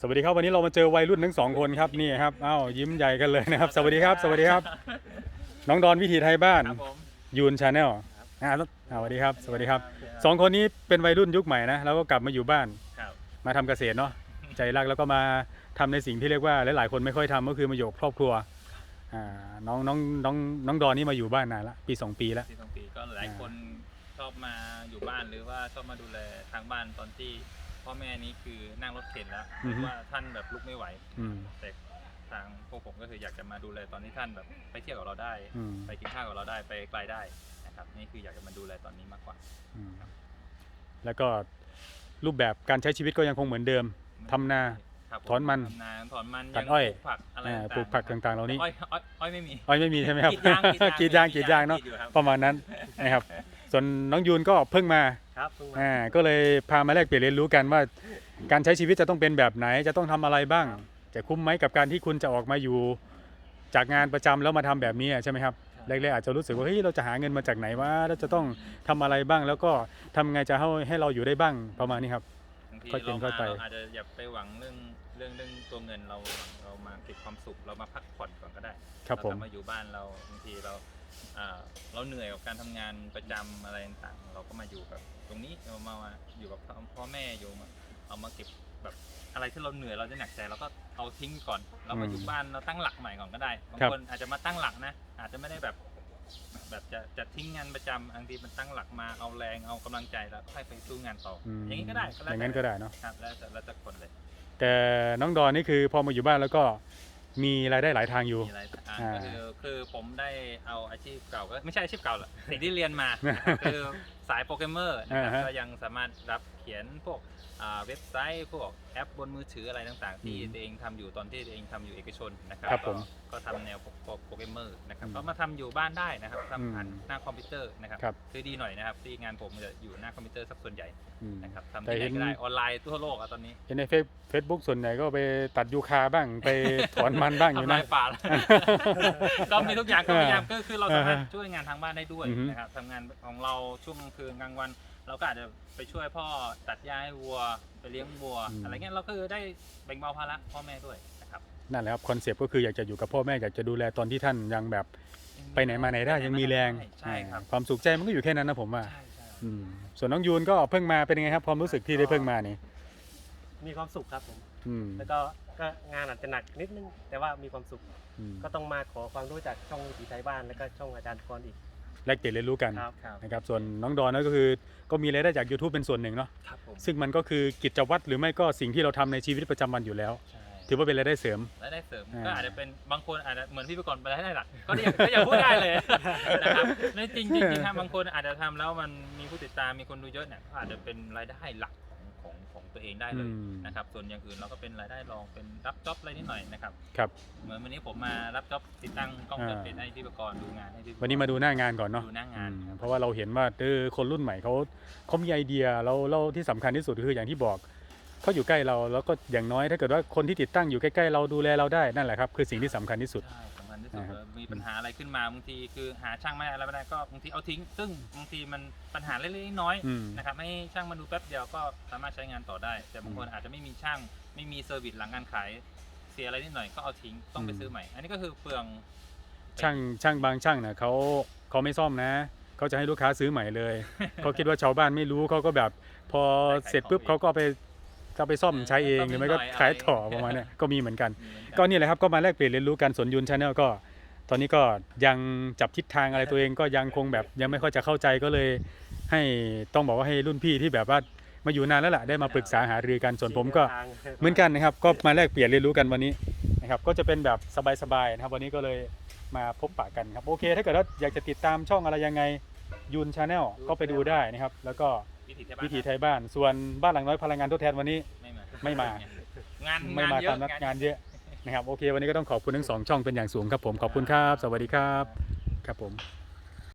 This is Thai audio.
สวัสดีครับวันนี้เรามาเจอวัยรุ่นทั้งสองคนครับนี่ครับอ้าวยิ้มใหญ่กันเลยนะครับ สวัสดีครับ สวัสดีครับ น้องดอนวิถีไทยบ้านครับผม ยูนชาแนลอ่าแล้วอ่าสวัสดีครับ สวัสดีครับสองคนนี้เป็นวัยรุ่นยุคใหม่นะแล้วก็กลับมาอยู่บ้านครับมาทำเกษตรเนาะใจรักแล้วก็มาทำในสิ่งที่เรียกว่าหลายๆคนไม่ค่อยทำก็คือมาอยู่กับครอบครัวอ่าน้องน้องน้องน้องดอนนี่มาอยู่บ้านนานละปีสองปีแล้วที่ตรงปีก็หลายคนชอบมาอยู่บ้านหรือว่าชอบมาดูแลทางบ้านตอนที่ พ่อแม่นี้คือนั่งรถเข็นแล้วหรือว่าท่านแบบลุกไม่ไหว อืม แต่ทางพวกผมก็คืออยากจะมาดูแลตอนที่ท่านแบบไปเที่ยวกับเราได้ อืม ไปกินข้าวกับเราได้ไปไกลได้นะครับนี่คืออยากจะมาดูแลตอนนี้มากกว่า อืมแล้วก็รูปแบบการใช้ชีวิตก็ยังคงเหมือนเดิม ทำนาครับผถอนมันทำนาถอนมันตัดอ้อยงปลูกผักอะไรอ่าต่างๆปลูกผักต่างๆเหล่านี้อ้อยอ้อยอ้อยไม่มีอ้อยไม่มีใช่ไหมครับกรีดยางกรีดยางกรีดยางเนาะกรีดอยู่ครับประมาณนั้นนะครับ ส่วนน้องยูนก็เพิ่งมา ครับเพิ่งมาอ่าก็เลยพามาแลกเปลี่ยนเรียนรู้กันว่า การใช้ชีวิตจะต้องเป็นแบบไหน จะต้องทำอะไรบ้าง จะคุ้มไหมกับการที่คุณจะออกมาอยู่ จากงานประจำแล้วมาทำแบบนี้อะใช่ไหมครับแรกๆอาจจะรู้สึกว่าเฮ้ยเราจะหาเงินมาจากไหนวะแล้วจะต้องทำอะไรบ้าง แล้วก็ทำไงจะให้ให้เราอยู่ได้บ้างประมาณนี้ครับ บางทีค่อยเป็นเราค่อยมาไปเราอาจจะอย่าไปหวังเรื่องเรื่องเรื่องตัวเงินเราเรา มาเก็บความสุขเรามาพักผ่อนก่อนก็ได้ครับผม เากลัมาอยู่บ้านเราบางทีเราอ่าเราเหนื่อยกับการทำงานประจำอะไรต่างๆ เราก็มาอยู่กับตรงนี้เรามามาอยู่กับพ่อพ่อแม่อยู่มาเอามาเก็บแบบอะไรที่เราเหนื่อยเราจะหนักใจเราก็เอาทิ้งก่อนเรามาอยู่บ้านเราตั้งหลักใหม่ก่อนก็ได้บางคนอาจจะมาตั้งหลักนะ อาจจะไม่ได้แบบ แบบจะจะทิ้งงานประจำบางทีมันตั้งหลักมาเอาแรงเอากำลังใจแล้วค่อยไปสู้งานต่ออมอย่างนี้ก็ได้ก็อแล้วย่างแต่นั้นก็ได้เนาะ ครับแล้วแต่แล้วแต่คนเลย แต่น้องดอนนี่คือพอมาอยู่บ้านแล้วก็ มีรายได้หลายทางอยู่ มีอะไรอ่าอ่าก็คือคือผมได้เอาอาชีพเก่าก็ไม่ใช่อาชีพเก่าหรอกสิ่งที่เรียนมานะครับคือ สายโปรแกรมเมอร์นะครับอ่าฮะก็ยังสามารถรับเขียนพวกอ่าเว็บไซต์พวกแอปบนมือถืออะไรต่างๆ ที่อืมตัวเองทำอยู่ตอนที่ตัวเองทำอยู่เอกชนนะครับครับผมก็ก็ทำแนวโปรแกรมเมอร์นะครับอืมก็มาทำอยู่บ้านได้นะครับทำผ่านอืมหน้าคอมพิวเตอร์นะครับครับ คือดีหน่อยนะครับที่งานผมจะอยู่หน้าคอมพิวเตอร์สักส่วนใหญ่อืม นะครับทำแต่ที่ไหเห็น นก็ได้ออนไลน์ทั่วโลกอะตอนนี้เห็นในเฟซเฟซบุ๊กส่วนใหญ่ก็ไปตัดยูคาบ้างไปถอนมันบ้างอยู่ทำลานะ ยป่า ก็มีทุกอย่างก็พยายามก็คือเราสามารถอ่าฮะช่วยงานทางบ้านได้ด้วยอือฮึ นะครับทำงานของเราช่วงกลางคืนกลางวันเราก็อาจจะไปช่วยพ่อตัดหญ้าให้วัวไปเลี้ยงวัวอะไรเงี้ยเราก็คือได้แบ่งเบาภาระพ่อแม่ด้วยนะครับนั่นแหละครับคอนเซปต์ก็คืออยากจะอยู่กับพ่อแม่อยากจะดูแลตอนที่ท่านยังแบบไปไหนมาไหนได้ยังมีแรงใช่ครับอ่าความสุขใจมันก็อยู่แค่นั้นนะผมว่า ใช่ใช่ อืมส่วนน้องยูนก็เพิ่งมาเป็นยังไงครับความรู้สึกที่ได้เพิ่งมานี่มีความสุขครับผม อืมแล้วก็ก็งานอาจจะหนักนิดนึง แต่ว่ามีความสุข อืมก็ต้องมาขอความรู้จากช่องวิถีไทยบ้าน แล้วก็ช่องอาจารย์กรอีก แลกเปลี่ยนเรียนรู้กันครับครับนะครับส่วนน้องดอนนั่นก็คือก็มีรายได้จาก YouTube เป็นส่วนหนึ่งเนาะครับผมซึ่งมันก็คือกิจวัตรหรือไม่ก็สิ่งที่เราทำในชีวิตประจำวันอยู่แล้ว ใช่ถือว่าเป็นรายได้เสริม รายได้เสริมอ่า ก็อาจจะเป็นบางคนอาจจะเหมือนพี่ประกรณ์ไปรายได้หลักก็อย่าก็อย่าพูดได้เลยนะครับในจริงจริงจริงครับบางคนอาจจะทำแล้วมันมีผู้ติดตามมีคนดูเยอะเนี่ยก็อาจจะเป็นรายได้หลัก ของของของตัวเองได้เลยอืม นะครับ ส่วนอย่างอื่นเราก็เป็นรายได้รองเป็นรับจ็อบอะไรนิดหน่อยนะครับ ครับ เหมือนวันนี้ผมมารับจ็อบติดตั้งกล้องอ่าเปิดเป็นให้พี่ประกรณ์ดูงานให้พี่ประกรณ์ วันนี้มาดูหน้างานก่อนเนาะดูหน้างานอืมครับ เพราะว่าเราเห็นว่าเออคนรุ่นใหม่เขาเขามีไอเดียแล้วแล้วที่สำคัญที่สุดคืออย่างที่บอกเขาอยู่ใกล้เราแล้วก็อย่างน้อยถ้าเกิดว่าคนที่ติดตั้งอยู่ใกล้ๆเราดูแลเราได้นั่นแหละครับคือสิ่งที่สำคัญที่สุด ใช่ สำคัญที่สุดนะครับเลยมีปัญหาอะไรขึ้นมาบางทีคือหาช่างไม่ได้อะไรไม่ได้ก็บางทีเอาทิ้ง ซึ่งบางทีมันปัญหาเล็กๆน้อยๆอืมนะครับให้ช่างมาดูแป๊บเดียวก็สามารถใช้งานต่อได้ แต่บางคนอาจจะไม่มีช่างไม่มีเซอร์วิสหลังการขายเสียอะไรนิดหน่อยก็เอาทิ้งต้องไปอืมซื้อใหม่ อันนี้ก็คือเปลืองช่างช่างบางช่างเนี่ยเขาเขาไม่ซ่อมนะเขาจะให้ลูกค้าซื้อใหม่เลยเขาคิดว่าชาวบ้านไม่รู้เขาก็แบบ พอเสร็จปุ๊บเขาก็เอาไป จะเอาไปซ่อมใช้เองหรือไม่ก็ขายต่อประมาณเนี้ยก็มีเหมือนกัน ก็นี่แหละครับก็มาแลกเปลี่ยนเรียนรู้กันสวนยุนชาแนลก็ ตอนนี้ก็ยังจับทิศทางอะไรตัวเองก็ยังคงแบบยังไม่ค่อยจะเข้าใจก็เลย ให้ต้องบอกว่าให้รุ่นพี่ที่แบบว่ามาอยู่นานแล้วแหละได้มาปรึกษาหารือกันส่วนผมก็ทางเหมือนกันนะครับ ก็มาแลกเปลี่ยนเรียนรู้กันวันนี้นะครับก็จะเป็นแบบสบายๆนะครับ วันนี้ก็เลยมาพบปะกันครับโอเค ถ้าเกิดว่าอยากจะติดตามช่องอะไรยังไงยูนชาแนลก็ไปดูได้นะครับ แล้วก็ วิถีไทยบ้านวิถีไทยบ้าน ส่วนบ้านหลังน้อยพลังงานทดแทนวันนี้ไม่มาไม่มางานไม่งานมาเยตาอะมนัดงานเยอะนะครับโอเค วันนี้ก็ต้องขอบคุณทั้งสองช่องเป็นอย่างสูงครับผมขอบคุณครับ สวัสดีครับครับผม